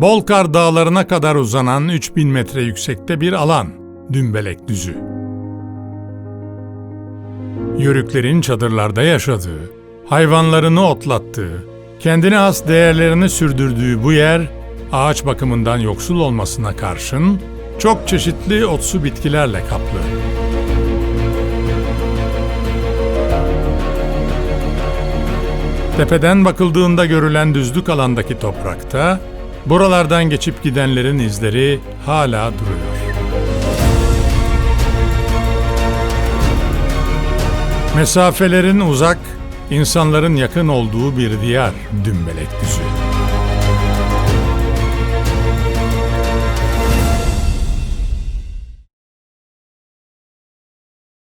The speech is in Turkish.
Bolkar dağlarına kadar uzanan 3000 metre yüksekte bir alan, Dümbelek Düzü. Yörüklerin çadırlarda yaşadığı, hayvanlarını otlattığı, kendine has değerlerini sürdürdüğü bu yer, ağaç bakımından yoksul olmasına karşın çok çeşitli otsu bitkilerle kaplı. Tepeden bakıldığında görülen düzlük alandaki toprakta, buralardan geçip gidenlerin izleri hala duruyor. Mesafelerin uzak, insanların yakın olduğu bir diyar Dümbelek Düzü.